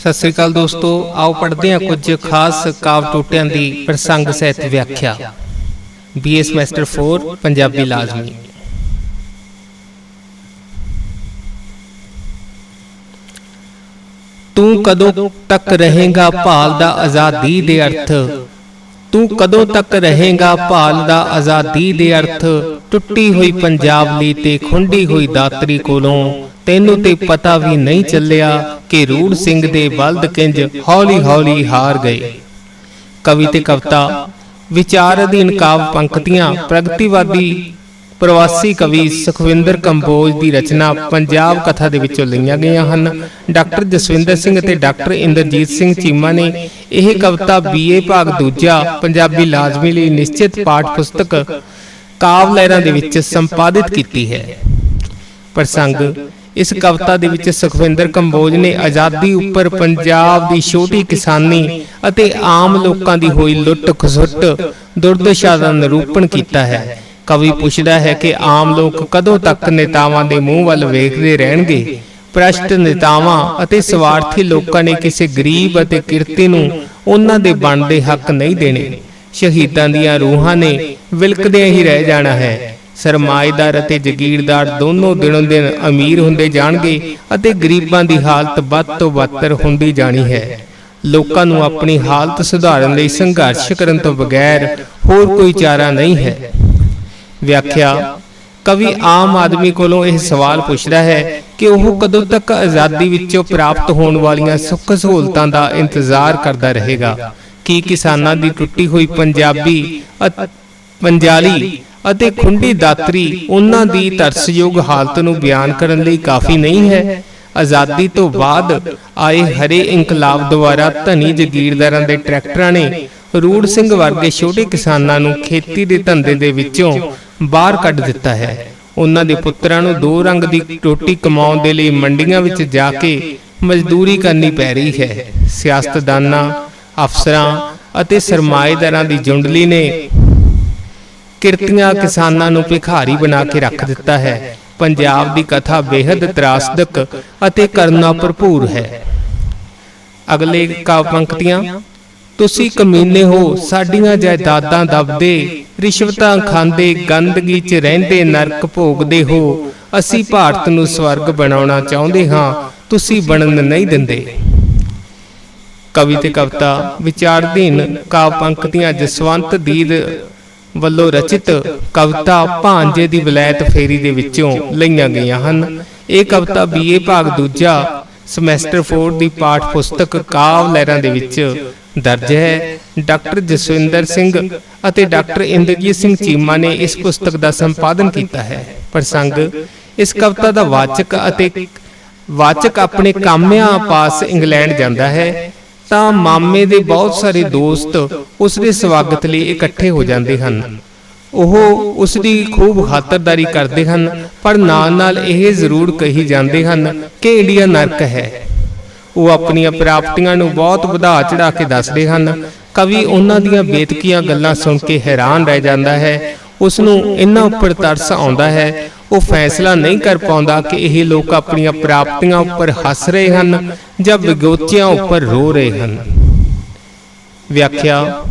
ਸਤਿ ਸ੍ਰੀ ਅਕਾਲ ਦੋਸਤੋ, ਆਓ ਪੜ੍ਹਦੇ ਹਾਂ ਕੁਝ ਖਾਸ ਕਾਵ ਟੋਟਿਆਂ ਦੀ ਪ੍ਰਸੰਗ ਸਹਿਤ ਵਿਆਖਿਆ। ਬੀਏ ਸਮੈਸਟਰ 4 ਪੰਜਾਬੀ ਲਾਜ਼ਮੀ। ਤੂੰ ਕਦੋਂ ਤੱਕ ਰਹੇਗਾ ਭਾਲ ਦਾ ਆਜ਼ਾਦੀ ਦੇ ਅਰਥ? ਤੂੰ ਕਦੋਂ ਤੱਕ ਰਹੇਗਾ ਭਾਲ ਦਾ ਆਜ਼ਾਦੀ ਦੇ ਅਰਥ? ਟੁੱਟੀ ਹੋਈ ਪੰਜਾਬ ਲਈ ਤੇ ਖੁੰਡੀ ਹੋਈ ਦਾਤਰੀ ਕੋਲੋਂ ਤੈਨੂੰ ਤੇ ਪਤਾ ਵੀ ਨਹੀਂ ਚੱਲਿਆ ਕਿ ਰੂੜ ਸਿੰਘ ਦੇ ਬਲਦ ਕਿੰਜ ਹੌਲੀ ਹੌਲੀ ਹਾਰ ਗਏ। ਕਵੀ ਤੇ ਕਵਿਤਾ, ਵਿਚਾਰ ਅਧੀਨ ਕਾਵ ਪੰਕਤੀਆਂ, ਪ੍ਰਗਤੀਵਾਦੀ ਪ੍ਰਵਾਸੀ ਕਵੀ ਸੁਖਵਿੰਦਰ ਕੰਬੋਜ ਦੀ ਰਚਨਾ ਪੰਜਾਬ ਕਥਾ ਦੇ ਵਿੱਚੋਂ ਲਈਆਂ ਗਈਆਂ ਹਨ। ਡਾਕਟਰ ਜਸਵਿੰਦਰ ਸਿੰਘ ਅਤੇ ਡਾਕਟਰ ਇੰਦਰਜੀਤ ਸਿੰਘ ਚੀਮਾ ਨੇ ਇਹ ਕਵਿਤਾ ਬੀਏ ਭਾਗ ਦੂਜਾ, ਪੰਜਾਬੀ ਲਾਜ਼ਮੀ ਲਈ ਨਿਸ਼ਚਿਤ ਪਾਠ ਪੁਸਤਕ ਕਾਵ ਲਹਿਰਾਂ ਦੇ ਵਿੱਚ ਸੰਪਾਦਿਤ ਕੀਤੀ ਹੈ। ਪ੍ਰਸੰਗ ਇਸ ਕਵਿਤਾ ਦੇ ਵਿੱਚ ਸੁਖਵਿੰਦਰ ਕੰਬੋਜ ਨੇ ਆਜ਼ਾਦੀ ਉੱਪਰ ਪੰਜਾਬ ਦੀ ਛੋਟੀ ਕਿਸਾਨੀ ਅਤੇ ਆਮ ਲੋਕਾਂ ਦੀ ਹੋਈ ਲੁੱਟ ਖਸੁੱਟ ਦੁਰਦਸ਼ਾ ਦਾ ਨਿਰੂਪਣ ਕੀਤਾ ਹੈ। ਕਵੀ ਪੁੱਛਦਾ ਹੈ ਕਿ ਆਮ ਲੋਕ ਕਦੋਂ ਤੱਕ ਨੇਤਾਵਾਂ ਦੇ ਮੂੰਹ ਵੱਲ ਵੇਖਦੇ ਰਹਿਣਗੇ? ਭ੍ਰਸ਼ਟ ਨੇਤਾਵਾਂ ਅਤੇ ਸਵਾਰਥੀ ਲੋਕਾਂ ਨੇ ਕਿਸੇ ਗਰੀਬ ਅਤੇ ਕਿਰਤੀ ਨੂੰ ਉਹਨਾਂ ਦੇ ਬਣਦੇ ਹੱਕ ਨਹੀਂ ਦੇਣੇ। ਸ਼ਹੀਦਾਂ ਦੀਆਂ ਰੂਹਾਂ ਨੇ ਵਿਲਕਦਿਆਂ ਹੀ ਰਹਿ ਜਾਣਾ ਹੈ। ਸਰਮਾਏਦਾਰ ਅਤੇ ਜ਼ਗੀਰਦਾਰ ਦੋਨੋਂ ਦਿਨੋਂ ਦਿਨ ਅਮੀਰ ਹੁੰਦੇ ਜਾਣਗੇ ਅਤੇ ਗਰੀਬਾਂ ਦੀ ਹਾਲਤ ਵੱਧ ਤੋਂ ਬਦਤਰ ਹੁੰਦੀ ਜਾਣੀ ਹੈ। ਲੋਕਾਂ ਨੂੰ ਆਪਣੀ ਹਾਲਤ ਸੁਧਾਰਨ ਲਈ ਸੰਘਰਸ਼ ਕਰਨ ਤੋਂ ਬਗੈਰ ਹੋਰ ਕੋਈ ਚਾਰਾ ਨਹੀਂ ਹੈ। ਵਿਆਖਿਆ, ਕਵੀ ਆਮ ਆਦਮੀ ਕੋਲੋਂ ਇਹ ਸਵਾਲ ਪੁੱਛਦਾ ਹੈ ਕਿ ਉਹ ਕਦੋਂ ਤੱਕ ਆਜ਼ਾਦੀ ਵਿੱਚੋਂ ਪ੍ਰਾਪਤ ਹੋਣ ਵਾਲੀਆਂ ਸੁੱਖ ਸਹੂਲਤਾਂ ਦਾ ਇੰਤਜ਼ਾਰ ਕਰਦਾ ਰਹੇਗਾ? ਕੀ ਕਿਸਾਨਾਂ ਦੀ ਟੁੱਟੀ ਹੋਈ ਪੰਜਾਬੀ ਅਤ- ਪੰਜਾਲੀ ਅਤੇ ਖੁੰਡੀ ਦਾਤਰੀ ਉਹਨਾਂ ਦੀ ਤਰਸਯੋਗ ਹਾਲਤ ਨੂੰ ਬਿਆਨ ਕਰਨ ਲਈ ਕਾਫੀ ਨਹੀਂ ਹੈ। ਆਜ਼ਾਦੀ ਤੋਂ ਬਾਅਦ ਆਏ ਹਰੇ ਇਨਕਲਾਬ ਦੁਆਰਾ ਧਨੀ ਜ਼ਗੀਰਦਾਰਾਂ ਦੇ ਟਰੈਕਟਰਾਂ ਨੇ ਰੂੜ ਸਿੰਘ ਵਰਗੇ ਛੋਟੇ ਕਿਸਾਨਾਂ ਨੂੰ ਖੇਤੀ ਦੇ ਧੰਦੇ ਦੇ ਵਿੱਚੋਂ ਬਾਹਰ ਕੱਢ ਦਿੱਤਾ ਹੈ। ਉਹਨਾਂ ਦੇ ਪੁੱਤਰਾਂ ਨੂੰ ਦੋ ਰੰਗ ਦੀ ਰੋਟੀ ਕਮਾਉਣ ਦੇ ਲਈ ਮੰਡੀਆਂ ਵਿੱਚ ਜਾ ਕੇ ਮਜ਼ਦੂਰੀ ਕਰਨੀ ਪੈ ਰਹੀ ਹੈ। ਸਿਆਸਤਦਾਨਾਂ, ਅਫਸਰਾਂ ਅਤੇ ਸਰਮਾਏਦਾਰਾਂ ਦੀ ਜੁੰਡਲੀ ਨੇ ਕਿਰਤੀਆਂ ਕਿਸਾਨਾਂ ਨੂੰ ਭਿਖਾਰੀ ਬਣਾ ਕੇ ਰੱਖ ਦਿੱਤਾ ਹੈ। ਪੰਜਾਬ ਦੀ ਕਥਾ ਬੇहद ਤਰਾਸਦਕ ਅਤੇ ਕਰਨਾ ਭਰਪੂਰ ਹੈ। ਅਗਲੇ ਕਾਵ ਪੰਕਤੀਆਂ, ਤੁਸੀਂ ਕਮੀਨੇ ਹੋ, ਸਾਡੀਆਂ ਜਾਇਦਾਦਾਂ ਦਬਦੇ, ਰਿਸ਼ਵਤਾਂ ਖਾਂਦੇ, ਗੰਦਗੀ 'ਚ ਰਹਿੰਦੇ, ਨਰਕ ਭੋਗਦੇ ਹੋ, ਅਸੀਂ ਭਾਰਤ ਨੂੰ ਸਵਰਗ ਬਣਾਉਣਾ ਚਾਹੁੰਦੇ ਹਾਂ, ਤੁਸੀਂ ਬਣਨ ਨਹੀਂ ਦਿੰਦੇ। ਕਵੀ ਤੇ ਕਵਿਤਾ ਵਿਚਾਰਧੀਨ ਕਾਵ ਪੰਕਤੀਆਂ ਜਸਵੰਤ ਦੀਦ ਵੱਲੋਂ ਰਚਿਤ ਕਵਿਤਾ ਭਾਂਜੇ ਦੀ ਵਿਲਾਇਤ ਫੇਰੀ ਦੇ ਵਿੱਚੋਂ ਲਈਆਂ ਗਈਆਂ ਹਨ। ਇਹ ਕਵਿਤਾ ਬੀਏ ਭਾਗ ਦੂਜਾ ਸਮੈਸਟਰ 4 ਦੀ ਪਾਠ ਪੁਸਤਕ ਕਾਵ ਲਹਿਰਾਂ ਦੇ ਵਿੱਚ ਦਰਜ ਹੈ ਡਾਕਟਰ ਜਸਵਿੰਦਰ ਸਿੰਘ ਅਤੇ ਡਾਕਟਰ ਇੰਦਰਜੀਤ ਸਿੰਘ ਚੀਮਾ ਨੇ ਇਸ ਪੁਸਤਕ ਦਾ ਸੰਪਾਦਨ ਕੀਤਾ ਹੈ। ਪ੍ਰਸੰਗ ਇਸ ਕਵਿਤਾ ਦਾ ਵਾਚਕ ਅਤੇ ਵਾਚਕ ਆਪਣੇ ਕਾਮਿਆਂ ਪਾਸ ਇੰਗਲੈਂਡ ਜਾਂਦਾ ਹੈ। ਤਾਂ ਮਾਮੇ ਦੇ ਬਹੁਤ ਸਾਰੇ ਦੋਸਤ ਉਸ ਦੇ ਸਵਾਗਤ ਲਈ ਇਕੱਠੇ ਹੋ ਜਾਂਦੇ ਹਨ। ਉਹ ਉਸ ਦੀ ਖੂਬ ਖਾਤਰਦਾਰੀ ਕਰਦੇ ਹਨ, ਪਰ ਨਾਲ ਨਾਲ ਇਹ ਜ਼ਰੂਰ ਕਹੀ ਜਾਂਦੇ ਹਨ ਕਿ ਇੰਡੀਆ ਨਰਕ ਹੈ। ਉਹ ਆਪਣੀਆਂ ਪ੍ਰਾਪਤੀਆਂ ਨੂੰ ਬਹੁਤ ਵਧਾ ਚੜਾ ਕੇ ਦੱਸਦੇ ਹਨ। ਕਵੀ ਉਹਨਾਂ ਦੀਆਂ ਬੇਤਕੀਆਂ ਗੱਲਾਂ ਸੁਣ ਕੇ ਹੈਰਾਨ ਰਹਿ ਜਾਂਦਾ ਹੈ। ਉਸ ਨੂੰ ਇਹਨਾਂ ਉੱਪਰ ਤਰਸ ਆਉਂਦਾ ਹੈ। ਉਹ ਫੈਸਲਾ ਨਹੀਂ ਕਰ ਪਾਉਂਦਾ ਕਿ ਇਹ ਲੋਕ ਆਪਣੀਆਂ ਪ੍ਰਾਪਤੀਆਂ ਉੱਪਰ ਹੱਸ ਰਹੇ ਹਨ ਜਾਂ ਵਿਗੋਚਿਆਂ ਉੱਪਰ ਰੋ ਰਹੇ ਹਨ। ਵਿਆਖਿਆ,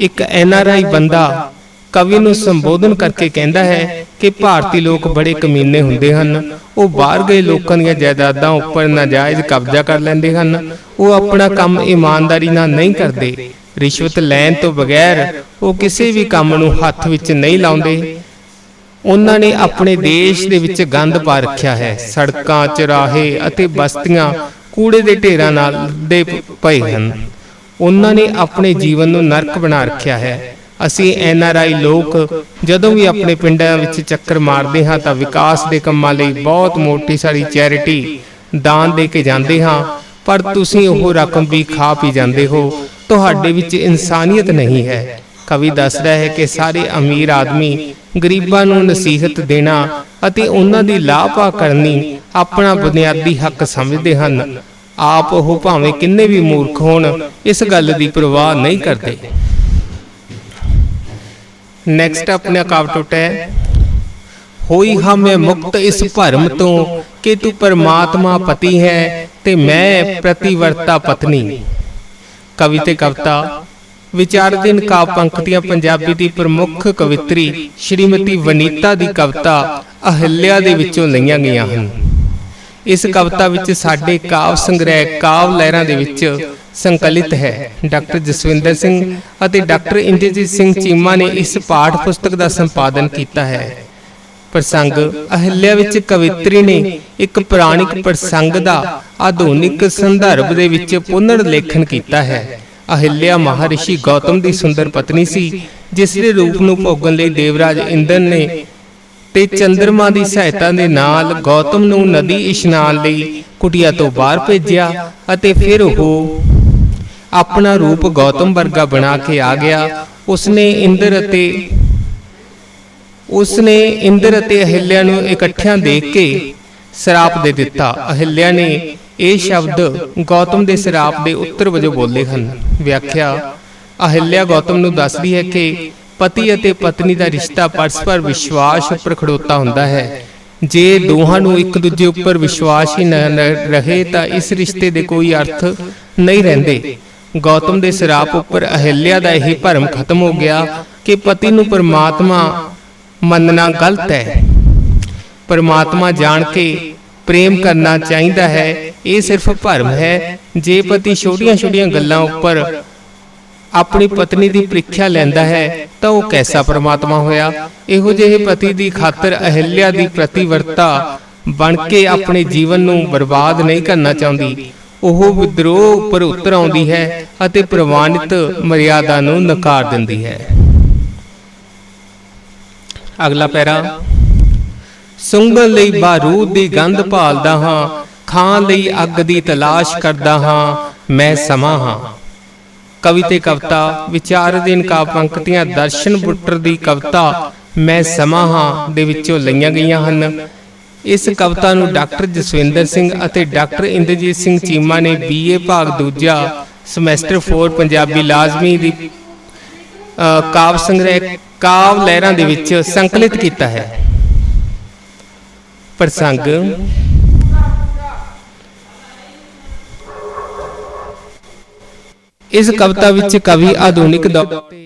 ਇੱਕ ਐਨਆਰਆਈ ਬੰਦਾ ਕਵੀ ਨੂੰ ਸੰਬੋਧਨ ਕਰਕੇ ਕਹਿੰਦਾ ਹੈ ਕਿ ਭਾਰਤੀ ਲੋਕ ਬੜੇ ਕਮੀਨੇ ਹੁੰਦੇ ਹਨ। ਉਹ ਬਾਹਰ ਗਏ ਲੋਕਾਂ ਦੀਆਂ ਜਾਇਦਾਦਾਂ ਉੱਪਰ ਨਾਜਾਇਜ਼ ਕਬਜ਼ਾ ਕਰ ਲੈਂਦੇ ਹਨ। ਉਹ ਆਪਣਾ ਕੰਮ ਇਮਾਨਦਾਰੀ ਨਾਲ ਨਹੀਂ ਕਰਦੇ। ਰਿਸ਼ਵਤ ਲੈਣ ਤੋਂ ਬਗੈਰ ਉਹ ਕਿਸੇ ਵੀ ਕੰਮ ਨੂੰ ਹੱਥ ਵਿੱਚ ਨਹੀਂ ਲਾਉਂਦੇ। ਉਹਨਾਂ ਨੇ ਆਪਣੇ ਦੇਸ਼ ਦੇ ਵਿੱਚ ਗੰਦ ਪਾ ਰੱਖਿਆ ਹੈ। ਸੜਕਾਂ ਚਰਾਹੇ ਅਤੇ ਬਸਤੀਆਂ ਕੂੜੇ ਦੇ ਢੇਰਾਂ ਨਾਲ ਦੇ ਪਏ ਹਨ। ਉਹਨਾਂ ਨੇ ਆਪਣੇ ਜੀਵਨ ਨੂੰ ਨਰਕ ਬਣਾ ਰੱਖਿਆ ਹੈ। ਅਸੀਂ ਐਨ ਆਰ ਆਈ ਲੋਕ ਜਦੋਂ ਵੀ ਆਪਣੇ ਪਿੰਡਾਂ ਵਿੱਚ ਚੱਕਰ ਮਾਰਦੇ ਹਾਂ ਤਾਂ ਵਿਕਾਸ ਦੇ ਕੰਮਾਂ ਲਈ ਬਹੁਤ ਮੋਟੀ ਸਾਰੀ ਚੈਰਿਟੀ ਦਾਨ ਦੇ ਕੇ ਜਾਂਦੇ ਹਾਂ। ਪਰ ਤੁਸੀਂ ਉਹ ਰਕਮ ਵੀ ਖਾ ਪੀ ਜਾਂਦੇ ਹੋ। ਤੁਹਾਡੇ ਵਿੱਚ ਇਨਸਾਨੀਅਤ ਨਹੀਂ ਹੈ। ਕਵੀ ਦੱਸਦਾ ਹੈ ਕਿ ਸਾਰੇ ਅਮੀਰ ਆਦਮੀ ਗਰੀਬਾਂ ਨੂੰ ਨਸੀਹਤ ਦੇਣਾ ਅਤੇ ਉਹਨਾਂ ਦੀ ਲਾਭਾ ਕਰਨੀ ਆਪਣਾ ਬੁਨਿਆਦੀ ਹੱਕ ਸਮਝਦੇ ਹਨ। ਆਪ ਉਹ ਭਾਵੇਂ ਕਿੰਨੇ ਵੀ ਮੂਰਖ ਹੋਣ, ਇਸ ਗੱਲ ਦੀ ਪਰਵਾਹ ਨਹੀਂ ਕਰਦੇ। ਨੈਕਸਟ ਆਪਣਾ ਕਾਵਟੁੱਟ ਹੈ, ਹੋਈ ਹਮੇ ਮੁਕਤ ਇਸ ਭਰਮ ਤੋਂ ਕਿ ਤੂੰ ਪਰਮਾਤਮਾ ਪਤੀ ਹੈ ਤੇ ਮੈਂ ਪ੍ਰਤੀਵਰਤਾ ਪਤਨੀ। ਕਵੀ ਤੇ ਕਵਿਤਾ ਵਿਚਾਰਦੀਨ ਕਾਵ ਪੰਕਤੀਆਂ ਪੰਜਾਬੀ ਦੀ ਪ੍ਰਮੁੱਖ ਕਵਿਤਰੀ ਸ਼੍ਰੀਮਤੀ ਵਨੀਤਾ ਦੀ ਕਵਿਤਾ ਅਹਿਲਿਆ ਦੇ ਵਿੱਚੋਂ ਲਈਆਂ ਗਈਆਂ ਹਨ। ਇਸ ਕਵਿਤਾ ਵਿੱਚ ਸਾਡੇ ਕਾਵ ਸੰਗ੍ਰਹਿ ਕਾਵ ਲਹਿਰਾਂ ਦੇ ਵਿੱਚ ਸੰਕਲਿਤ ਹੈ। ਡਾਕਟਰ ਜਸਵਿੰਦਰ ਸਿੰਘ ਅਤੇ ਡਾਕਟਰ ਇੰਦਰਜੀਤ ਸਿੰਘ ਚੀਮਾ ਨੇ ਇਸ ਪਾਠ ਪੁਸਤਕ ਦਾ ਸੰਪਾਦਨ ਕੀਤਾ ਹੈ। ਪ੍ਰਸੰਗ ਅਹਿਲਿਆ ਵਿੱਚ ਕਵਿਤਰੀ ਨੇ ਇੱਕ ਪੁਰਾਣਿਕ ਪ੍ਰਸੰਗ ਦਾ ਆਧੁਨਿਕ ਸੰਦਰਭ ਦੇ ਵਿੱਚ ਪੁਨਰ ਲੇਖਨ ਕੀਤਾ ਹੈ। ਅਹਿਲਿਆ ਮਹਾਰਿਸ਼ੀ ਗੌਤਮ ਦੀ ਸੁੰਦਰ ਪਤਨੀ ਸੀ, ਜਿਸ ਦੇ ਰੂਪ ਨੂੰ ਭੋਗਣ ਲਈ ਦੇਵਰਾਜ ਇੰਦਰ ਨੇ ਤੇ ਚੰ드ਰਮਾ ਦੀ ਸਹਾਇਤਾ ਦੇ ਨਾਲ ਗੌਤਮ ਨੂੰ ਨਦੀ ਇਸ਼ਨਾਨ ਲਈ ਕੁਟਿਆ ਤੋਂ ਬਾਹਰ ਭੇਜਿਆ ਅਤੇ ਫਿਰ ਉਹ ਆਪਣਾ ਰੂਪ ਗੌਤਮ ਵਰਗਾ ਬਣਾ ਕੇ ਆ ਗਿਆ। ਉਸਨੇ ਇੰਦਰ ਅਤੇ ਉਸਨੇ ਇੰਦਰ ਅਤੇ ਅਹਿਲਿਆ ਨੂੰ ਇਕੱਠਿਆਂ ਦੇਖ ਕੇ ਸਰਾਪ ਦੇ ਦਿੱਤਾ। ਅਹਿਲਿਆ ਨੇ ਇਹ ਸ਼ਬਦ ਗੌਤਮ ਦੇ ਸਰਾਪ ਦੇ ਉੱਤਰ ਵਜੋਂ ਬੋਲੇ ਹਨ। ਵਿਆਖਿਆ ਅਹਿਲਿਆ ਗੌਤਮ ਨੂੰ ਦੱਸਦੀ ਹੈ ਕਿ ਪਤੀ ਅਤੇ ਪਤਨੀ ਦਾ ਰਿਸ਼ਤਾ ਪਰਸਪਰ ਵਿਸ਼ਵਾਸ ਉੱਪਰ ਖੜੋਤਾ ਹੁੰਦਾ ਹੈ। ਜੇ ਦੋਹਾਂ ਨੂੰ ਇੱਕ ਦੂਜੇ ਉੱਪਰ ਵਿਸ਼ਵਾਸ ਹੀ ਨਾ ਰਹੇ ਤਾਂ ਇਸ ਰਿਸ਼ਤੇ ਦੇ ਕੋਈ ਅਰਥ ਨਹੀਂ ਰਹਿੰਦੇ। ਗੌਤਮ ਦੇ ਸਰਾਪ ਉੱਪਰ ਅਹਿਲਿਆ ਦਾ ਇਹ ਭਰਮ ਖਤਮ ਹੋ ਗਿਆ ਕਿ ਪਤੀ ਨੂੰ ਪਰਮਾਤਮਾ ਮੰਨਣਾ ਗਲਤ ਹੈ। ਪਰਮਾਤਮਾ ਜਾਣ ਕੇ ਪ੍ਰੇਮ ਕਰਨਾ ਚਾਹੀਦਾ ਹੈ, ਇਹ ਸਿਰਫ ਭਰਮ ਹੈ। ਜੇ ਪਤੀ ਛੋਟੀਆਂ-ਛੋਟੀਆਂ ਗੱਲਾਂ ਉੱਪਰ ਆਪਣੀ ਪਤਨੀ ਦੀ ਪ੍ਰੀਖਿਆ ਲੈਂਦਾ ਹੈ, ਤਾਂ ਉਹ ਕੈਸਾ ਪਰਮਾਤਮਾ ਹੋਇਆ? ਇਹੋ ਜਿਹੇ ਪਤੀ ਦੀ ਖਾਤਰ ਅਹਿਲਿਆ ਦੀ ਪ੍ਰਤੀਵਰਤਾ ਬਣ ਕੇ ਆਪਣੇ ਜੀਵਨ ਨੂੰ ਬਰਬਾਦ ਨਹੀਂ ਕਰਨਾ ਚਾਹੁੰਦੀ। ਉਹ ਵਿਦਰੋਹ ਉੱਪਰ ਉਤਰ ਆਉਂਦੀ ਹੈ ਅਤੇ ਪ੍ਰਵਾਨਿਤ ਮਰਿਆਦਾ ਨੂੰ ਨਕਾਰ ਦਿੰਦੀ ਹੈ। ਅਗਲਾ ਪੈਰਾ ਸੁੰਗਣ ਲਈ ਬਾਰੂਦ ਦੀ ਗੰਧ ਭਾਲਦਾ ਹਾਂ ਖਾਣ ਲਈ ਅੱਗ ਦੀ ਤਲਾਸ਼ ਕਰਦਾ ਹਾਂ ਮੈਂ ਸਮਾਂ ਹਾਂ। ਕਵੀ ਤੇ ਕਵਿਤਾ ਵਿਚਾਰਦੀਨ ਕਾਵ ਪੰਕਤੀਆਂ ਦਰਸ਼ਨ ਬੁੱਟਰ ਦੀ ਕਵਿਤਾ ਮੈਂ ਸਮਾਂ ਹਾਂ ਦੇ ਵਿੱਚੋਂ ਲਈਆਂ ਗਈਆਂ ਹਨ। ਇਸ ਕਵਿਤਾ ਨੂੰ ਡਾਕਟਰ ਜਸਵਿੰਦਰ ਸਿੰਘ ਅਤੇ ਡਾਕਟਰ ਇੰਦਰਜੀਤ ਸਿੰਘ ਚੀਮਾ ਨੇ ਬੀਏ ਭਾਗ ਦੂਜਾ ਸਮੈਸਟਰ 4 ਪੰਜਾਬੀ ਲਾਜ਼ਮੀ ਦੀ ਅ, ਕਾਵ ਸੰਗ੍ਰਹਿ ਕਾਵ ਲਹਿਰਾਂ ਦੇ ਵਿੱਚ ਸੰਕਲਿਤ ਕੀਤਾ ਹੈ। ਪ੍ਰਸੰਗ। ਇਸ ਕਵਿਤਾ ਵਿੱਚ ਕਵੀ ਆਧੁਨਿਕ ਦੌਰ ਤੇ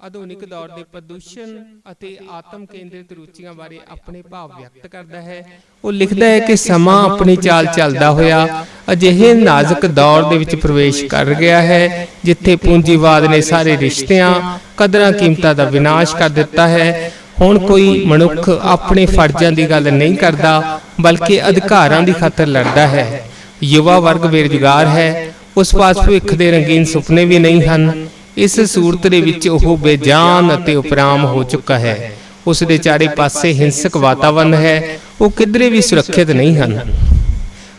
ਆਧੁਨਿਕ ਦੌਰ ਦੇ ਪ੍ਰਦੂਸ਼ਣ ਅਤੇ ਆਤਮ ਕੇਂਦਰਿਤ ਰੁਚੀਆਂ ਬਾਰੇ ਆਪਣੇ ਭਾਵ ਵਿਅਕਤ ਕਰਦਾ ਹੈ। ਉਹ ਲਿਖਦਾ ਹੈ ਕਿ ਸਮਾਂ ਆਪਣੀ ਚਾਲ ਚੱਲਦਾ ਹੋਇਆ ਅਜਿਹੇ ਨਾਜ਼ੁਕ ਦੌਰ ਦੇ ਵਿੱਚ ਪ੍ਰਵੇਸ਼ ਕਰ ਗਿਆ ਹੈ ਜਿੱਥੇ ਪੂੰਜੀਵਾਦ ਨੇ ਸਾਰੇ ਰਿਸ਼ਤਿਆਂ ਕਦਰਾਂ ਕੀਮਤਾਂ ਦਾ ਵਿਨਾਸ਼ ਕਰ ਦਿੱਤਾ ਹੈ। ਹੁਣ ਕੋਈ ਮਨੁੱਖ ਆਪਣੇ ਫਰਜ਼ਾਂ ਦੀ ਗੱਲ ਨਹੀਂ ਕਰਦਾ, ਬਲਕਿ ਅਧਿਕਾਰਾਂ ਦੀ ਖਾਤਰ ਲੜਦਾ ਹੈ। ਯੁਵਾ ਵਰਗ ਬੇਰੁਜ਼ਗਾਰ ਹੈ, ਉਸ ਪਾਸ ਭਵਿੱਖ ਦੇ ਰੰਗੀਨ ਸੁਪਨੇ ਵੀ ਨਹੀਂ ਹਨ। ਇਸ ਸੂਰਤ ਦੇ ਵਿੱਚ ਉਹ ਬੇਜਾਨ ਅਤੇ ਉਪਰਾਮ ਹੋ ਚੁੱਕਾ ਹੈ। ਉਸ ਦੇ ਚਾਰੇ ਪਾਸੇ ਹਿੰਸਕ ਵਾਤਾਵਰਣ ਹੈ, ਉਹ ਕਿਧਰੇ ਵੀ ਸੁਰੱਖਿਅਤ ਨਹੀਂ ਹਨ।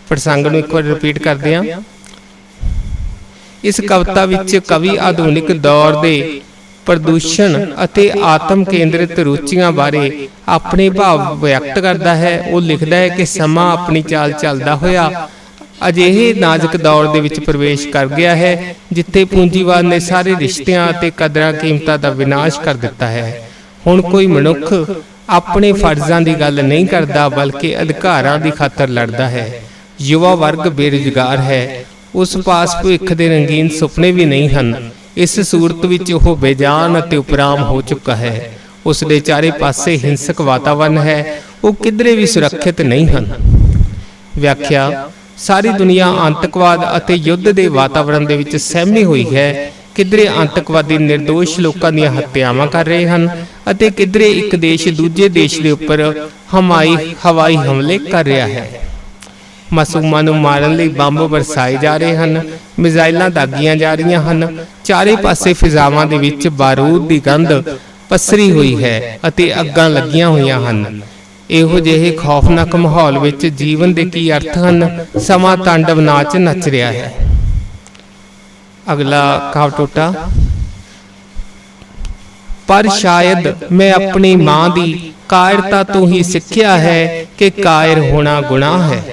ਪ੍ਰਸੰਗ ਨੂੰ ਇੱਕ ਵਾਰ ਰਿਪੀਟ ਕਰਦੇ ਹਾਂ। ਇਸ ਕਵਿਤਾ ਵਿੱਚ ਕਵੀ ਆਧੁਨਿਕ ਦੌਰ ਦੇ ਪ੍ਰਦੂਸ਼ਣ ਅਤੇ ਆਤਮ ਕੇਂਦਰਿਤ ਰੁਚੀਆਂ ਬਾਰੇ ਆਪਣੇ ਭਾਵ ਵਿਅਕਤ ਕਰਦਾ ਹੈ। ਉਹ ਲਿਖਦਾ ਹੈ ਕਿ ਸਮਾਂ ਆਪਣੀ ਚਾਲ ਚੱਲਦਾ ਹੋਇਆ ਅਜਿਹੇ ਨਾਜ਼ੁਕ ਦੌਰ ਦੇ ਵਿੱਚ ਪ੍ਰਵੇਸ਼ ਕਰ ਗਿਆ ਹੈ, ਜਿੱਥੇ ਪੂੰਜੀਵਾਦ ਨੇ ਸਾਰੇ ਰਿਸ਼ਤਿਆਂ ਅਤੇ ਕਦਰਾਂ ਕੀਮਤਾਂ ਦਾ ਵਿਨਾਸ਼ ਕਰ ਦਿੱਤਾ ਹੈ। ਹੁਣ ਕੋਈ ਮਨੁੱਖ ਆਪਣੇ ਫਰਜ਼ਾਂ ਦੀ ਗੱਲ ਨਹੀਂ ਕਰਦਾ, ਬਲਕਿ ਅਧਿਕਾਰਾਂ ਦੀ ਖਾਤਰ ਲੜਦਾ ਹੈ। ਯੁਵਾ ਵਰਗ ਬੇਰੁਜ਼ਗਾਰ ਹੈ। ਉਸ ਪਾਸ ਭਵਿੱਖ ਦੇ ਰੰਗੀਨ ਸੁਪਨੇ ਵੀ ਨਹੀਂ ਹਨ। ਇਸ ਸੂਰਤ ਵਿੱਚ ਉਹ ਬੇਜਾਨ ਅਤੇ ਉਪਰਾਮ ਹੋ ਚੁੱਕਾ ਹੈ। ਉਸ ਦੇ ਚਾਰੇ ਪਾਸੇ ਹਿੰਸਕ ਵਾਤਾਵਰਣ ਹੈ। ਉਹ ਕਿਧਰੇ ਵੀ ਸੁਰੱਖਿਅਤ ਨਹੀਂ ਹਨ। ਵਿਆਖਿਆ, ਸਾਰੀ ਦੁਨੀਆ ਆਤੰਕਵਾਦ ਅਤੇ ਯੁੱਧ ਦੇ ਵਾਤਾਵਰਣ ਦੇ ਵਿੱਚ ਸਹਿਮੀ ਹੋਈ ਹੈ। ਕਿਧਰੇ ਆਤੰਕਵਾਦੀ નિર્ਦੋਸ਼ ਲੋਕਾਂ ਦੀਆਂ ਹੱਤਿਆਵਾਂ ਕਰ ਰਹੇ ਹਨ ਅਤੇ ਕਿਧਰੇ ਇੱਕ ਦੇਸ਼ ਦੂਜੇ ਦੇਸ਼ ਦੇ ਉੱਪਰ ਹਮਾਈ ਹਵਾਈ ਹਮਲੇ ਕਰ ਰਿਹਾ ਹੈ। ਮਾਸੂਮਾਂ ਨੂੰ ਮਾਰਨ ਲਈ ਬੰਬ ਵਰਸਾਏ ਜਾ ਰਹੇ ਹਨ। ਮਿਜ਼ਾਈਲਾਂ ਦਾਗੀਆਂ ਜਾ ਰਹੀਆਂ ਹਨ। ਚਾਰੇ ਪਾਸੇ ਫਿਜ਼ਾਵਾਂ ਦੇ ਵਿੱਚ ਬਾਰੂਦ ਦੀ ਗੰਧ ਪਸਰੀ ਹੋਈ ਹੈ ਅਤੇ ਅੱਗਾਂ ਲੱਗੀਆਂ ਹੋਈਆਂ ਹਨ। ਇਹੋ ਜਿਹੇ ਖੌਫਨਾਕ ਮਾਹੌਲ ਵਿੱਚ ਜੀਵਨ ਦੇ ਕੀ ਅਰਥ ਹਨ? ਸਮਾਂ ਤਾਂਡਵ ਨਾਚ ਨੱਚ ਰਿਹਾ ਹੈ। ਅਗਲਾ ਕਾਵ ਟੋਟਾ। ਪਰ ਸ਼ਾਇਦ ਮੈਂ ਆਪਣੀ ਮਾਂ ਦੀ ਕਾਇਰਤਾ ਤੋਂ ਹੀ ਸਿੱਖਿਆ ਹੈ ਕਿ ਕਾਇਰ ਹੋਣਾ ਗੁਨਾਹ ਹੈ।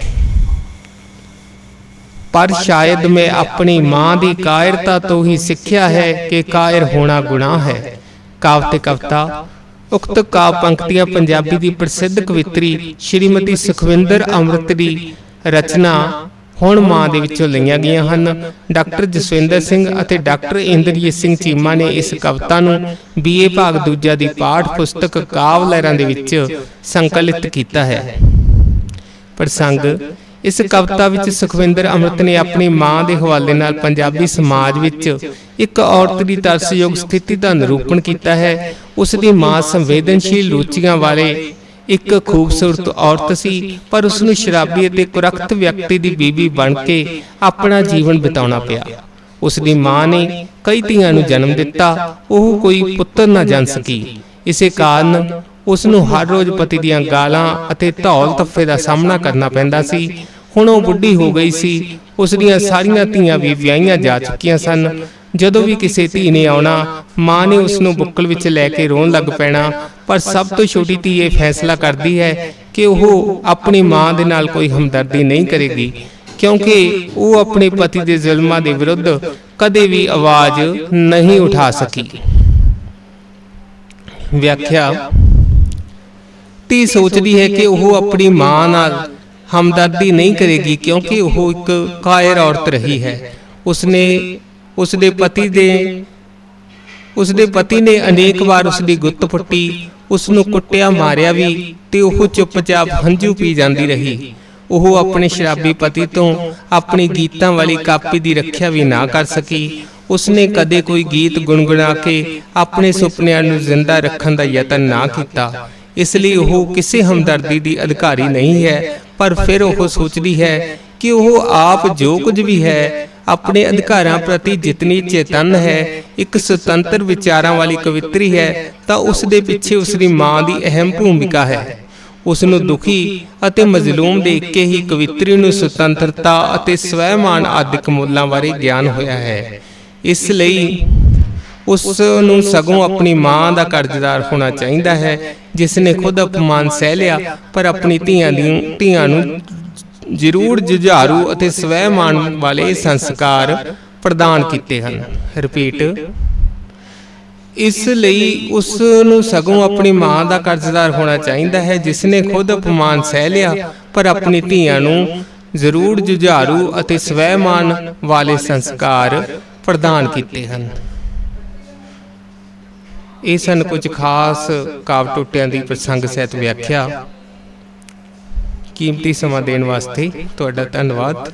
ਪਰ ਸ਼ਾਇਦ ਮੈਂ ਆਪਣੀ ਮਾਂ ਦੀ ਕਾਇਰਤਾ ਤੋਂ ਹੀ ਸਿੱਖਿਆ ਹੈ ਕਿ ਕਾਇਰ ਹੋਣਾ ਗੁਨਾਹ ਹੈ। ਕਾਵ ਤੇ ਕਵਤਾ ਉਕਤ ਕਾਵ ਪੰਕਤੀਆਂ ਪੰਜਾਬੀ ਦੀ ਪ੍ਰਸਿੱਧ ਕਵਿਤਰੀ ਸ਼੍ਰੀਮਤੀ ਸੁਖਵਿੰਦਰ ਅੰਮ੍ਰਿਤ ਦੀ ਰਚਨਾ ਹੁਣ ਮਾਂ ਦੇ ਵਿੱਚੋਂ ਲਈਆਂ ਗਈਆਂ ਹਨ। ਡਾਕਟਰ ਜਸਵਿੰਦਰ ਸਿੰਘ ਅਤੇ ਡਾਕਟਰ ਇੰਦਰਜੀਤ ਸਿੰਘ ਚੀਮਾ ਨੇ ਇਸ ਕਵਿਤਾ ਨੂੰ ਬੀਏ ਭਾਗ ਦੂਜਾ ਦੀ ਪਾਠ ਪੁਸਤਕ ਕਾਵ ਲਹਿਰਾਂ ਦੇ ਵਿੱਚ ਸੰਕਲਿਤ ਕੀਤਾ ਹੈ। ਪ੍ਰਸੰਗ ਇਸ ਕਵਿਤਾ ਵਿੱਚ ਸੁਖਵਿੰਦਰ ਅੰਮ੍ਰਿਤ ਨੇ ਆਪਣੀ ਮਾਂ ਦੇ ਹਵਾਲੇ ਨਾਲ ਪੰਜਾਬੀ ਸਮਾਜ ਵਿੱਚ ਇੱਕ ਔਰਤ ਦੀ ਤਰਸਯੋਗ ਸਥਿਤੀ ਦਾ ਨਿਰੂਪਣ ਕੀਤਾ ਹੈ। ਉਸ ਦੀ ਮਾਂ ਸੰਵੇਦਨਸ਼ੀਲ ਰੁਚੀਆਂ ਵਾਲੇ ਇੱਕ ਖੂਬਸੂਰਤ ਔਰਤ ਸੀ, ਪਰ ਉਸ ਨੂੰ ਸ਼ਰਾਬੀ ਅਤੇ ਕੁਰਖਤ ਵਿਅਕਤੀ ਦੀ ਬੀਬੀ ਬਣ ਕੇ ਆਪਣਾ ਜੀਵਨ ਬਿਤਾਉਣਾ ਪਿਆ। ਉਸ ਦੀ ਮਾਂ ਨੇ ਕਈ ਧੀਆਂ ਨੂੰ ਜਨਮ ਦਿੱਤਾ, ਉਹ ਕੋਈ ਪੁੱਤਰ ਨਾ ਜਨ ਸਕੀ। ਇਸੇ ਕਾਰਨ ਉਸ ਨੂੰ ਹਰ ਰੋਜ਼ ਪਤੀ ਦੀਆਂ ਗਾਲਾਂ ਅਤੇ ਧੌਲ ਤੱਫੇ ਦਾ ਸਾਹਮਣਾ ਕਰਨਾ ਪੈਂਦਾ ਸੀ। ਹੁਣ ਉਹ ਬੁੱਢੀ ਹੋ ਗਈ ਸੀ। ਉਸ ਦੀਆਂ ਸਾਰੀਆਂ ਧੀਆਂ ਵੀ ਵਿਆਹੀਆਂ ਜਾ ਚੁੱਕੀਆਂ ਸਨ। ਜਦੋਂ ਵੀ ਕਿਸੇ ਧੀ ਨੇ ਆਉਣਾ, ਮਾਂ ਨੇ ਉਸ ਨੂੰ ਬੁੱਕਲ ਵਿੱਚ ਲੈ ਕੇ ਰੋਣ ਲੱਗ ਪੈਣਾ। ਪਰ ਸਭ ਤੋਂ ਛੋਟੀ ਧੀ ਇਹ ਫੈਸਲਾ ਕਰਦੀ ਹੈ ਕਿ ਉਹ ਆਪਣੀ ਮਾਂ ਦੇ ਨਾਲ ਕੋਈ ਹਮਦਰਦੀ ਨਹੀਂ ਕਰੇਗੀ। ਕਿਉਂਕਿ ਉਹ ਆਪਣੇ ਪਤੀ ਦੇ ਜ਼ੁਲਮਾਂ ਦੇ ਵਿਰੁੱਧ ਕਦੇ ਵੀ ਆਵਾਜ਼ ਨਹੀਂ ਉਠਾ ਸਕੀ। ਵਿਆਖਿਆ ਧੀ ਸੋਚਦੀ ਹੈ ਕਿ ਉਹ ਆਪਣੀ ਮਾਂ ਨਾਲ ਹਮਦਰਦੀ ਨਹੀਂ ਕਰੇਗੀ ਕਿਉਂਕਿ ਉਹ ਇੱਕ ਕਾਇਰ ਔਰਤ ਰਹੀ ਹੈ। ਉਸਨੇ, ਉਸਦੇ ਪਤੀ ਦੇ, ਉਸਦੇ ਪਤੀ ਨੇ ਅਨੇਕ ਵਾਰ ਉਸਦੀ ਗੁੱਤ ਪੁੱਟੀ ਉਸ ਨੂੰ ਕੁੱਟਿਆ, ਮਾਰਿਆ ਵੀ ਤੇ ਉਹ ਚੁੱਪਚਾਪ ਹੰਝੂ ਪੀ ਜਾਂਦੀ ਰਹੀ। ਉਹ ਆਪਣੇ ਸ਼ਰਾਬੀ ਪਤੀ ਤੋਂ ਆਪਣੀ ਗੀਤਾਂ ਵਾਲੀ ਕਾਪੀ ਦੀ ਰੱਖਿਆ ਵੀ ਨਾ ਕਰ ਸਕੀ। ਉਸਨੇ ਕਦੇ ਕੋਈ ਗੀਤ ਗੁੰਗੁਣਾ ਕੇ ਆਪਣੇ ਸੁਪਨਿਆਂ ਨੂੰ ਜ਼ਿੰਦਾ ਰੱਖਣ ਦਾ ਯਤਨ ਨਾ ਕੀਤਾ। ਇਸ ਲਈ ਉਹ ਕਿਸੇ ਹਮਦਰਦੀ ਦੀ ਅਧਿਕਾਰੀ ਨਹੀਂ ਹੈ, ਪਰ ਫਿਰ ਉਹ ਸੋਚਦੀ ਹੈ ਕਿ ਉਹ ਆਪ ਜੋ ਕੁਝ ਵੀ ਹੈ, ਆਪਣੇ ਅਧਿਕਾਰਾਂ ਪ੍ਰਤੀ ਜਿਤਨੀ ਚੇਤਨ ਹੈ, ਇੱਕ ਸੁਤੰਤਰ ਵਿਚਾਰਾਂ ਵਾਲੀ ਕਵਿਤਰੀ ਹੈ, ਤਾਂ ਉਸ ਦੇ ਪਿੱਛੇ ਉਸ ਦੀ ਮਾਂ ਦੀ ਅਹਿਮ ਭੂਮਿਕਾ ਹੈ। ਉਸ ਨੂੰ ਦੁਖੀ ਅਤੇ ਮਜ਼ਲੂਮ ਦੇਖ ਕੇ ਹੀ ਕਵਿਤਰੀ ਨੂੰ ਸੁਤੰਤਰਤਾ ਅਤੇ ਸਵੈਮਾਨ ਆਦਿਕ ਮੁੱਲਾਂ ਬਾਰੇ ਗਿਆਨ ਹੋਇਆ ਹੈ। ਇਸ ਲਈ ਉਸ ਨੂੰ ਸਗੋਂ ਆਪਣੀ ਮਾਂ ਦਾ ਕਰਜ਼ਦਾਰ ਹੋਣਾ ਚਾਹੀਦਾ ਹੈ ਜਿਸ ਨੇ ਖੁਦ ਅਪਮਾਨ ਸਹਿ ਲਿਆ, ਪਰ ਆਪਣੀ ਧੀਆਂ ਦੀ ਧੀਆਂ ਨੂੰ ਜ਼ਰੂਰ ਜੁਝਾਰੂ ਅਤੇ ਸਵੈ ਸਵੈਮਾਨ ਵਾਲੇ ਸੰਸਕਾਰ ਪ੍ਰਦਾਨ ਕੀਤੇ ਹਨ। ਰਿਪੀਟ ਇਸ ਲਈ ਉਸ ਨੂੰ ਸਗੋਂ ਆਪਣੀ ਮਾਂ ਦਾ ਕਰਜ਼ਦਾਰ ਹੋਣਾ ਚਾਹੀਦਾ ਹੈ ਜਿਸ ਨੇ ਖੁਦ ਅਪਮਾਨ ਸਹਿ ਲਿਆ, ਪਰ ਆਪਣੀ ਧੀਆਂ ਨੂੰ ਜ਼ਰੂਰ ਜੁਝਾਰੂ ਅਤੇ ਸਵੈਮਾਨ ਵਾਲੇ ਸੰਸਕਾਰ ਪ੍ਰਦਾਨ ਕੀਤੇ ਹਨ। ਇਹ ਸਨ ਕੁਝ ਖਾਸ ਕਾਵ ਟੋਟਿਆਂ ਦੀ ਪ੍ਰਸੰਗ ਸਹਿਤ ਵਿਆਖਿਆ। ਕੀਮਤੀ ਸਮਾਂ ਦੇਣ ਵਾਸਤੇ ਤੁਹਾਡਾ ਧੰਨਵਾਦ।